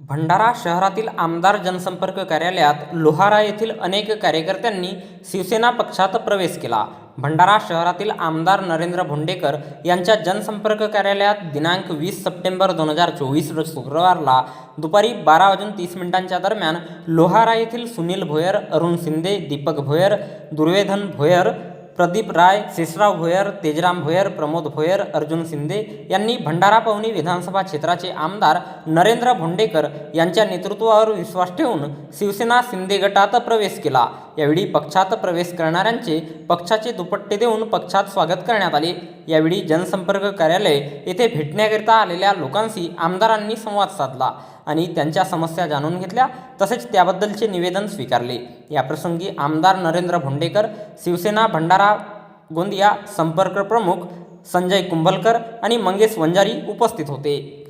भंडारा शहरातील आमदार जनसंपर्क कार्यालयात लोहारा येथील अनेक कार्यकर्त्यांनी शिवसेना पक्षात प्रवेश केला. भंडारा शहरातील आमदार नरेंद्र भोंडेकर यांच्या जनसंपर्क कार्यालयात दिनांक वीस सप्टेंबर दोन हजार चोवीस रोज शुक्रवारला दुपारी बारा वाजून तीस मिनिटांच्या दरम्यान लोहारा येथील सुनील भोयर अरुण शिंदे दीपक भोयर दुर्वेधन भोयर प्रदीप राय शेषराव भोयर तेजराम भोयर प्रमोद भोयर अर्जुन शिंदे यांनी भंडारा पवनी विधानसभा क्षेत्राचे आमदार नरेंद्र भोंडेकर यांच्या नेतृत्वावर विश्वास ठेवून शिवसेना शिंदे गटात प्रवेश केला. यावेळी पक्षात प्रवेश करणाऱ्यांचे पक्षाचे दुपट्टे देऊन पक्षात स्वागत करण्यात आले. यावेळी जनसंपर्क कार्यालय येथे भेटण्याकरिता आलेल्या लोकांशी आमदारांनी संवाद साधला आणि त्यांच्या समस्या जाणून घेतल्या. तसेच त्याबद्दलचे निवेदन स्वीकारले. याप्रसंगी आमदार नरेंद्र भोंडेकर शिवसेना भंडारा गोंदिया संपर्क प्रमुख संजय कुंभलकर आणि मंगेश वंजारी उपस्थित होते.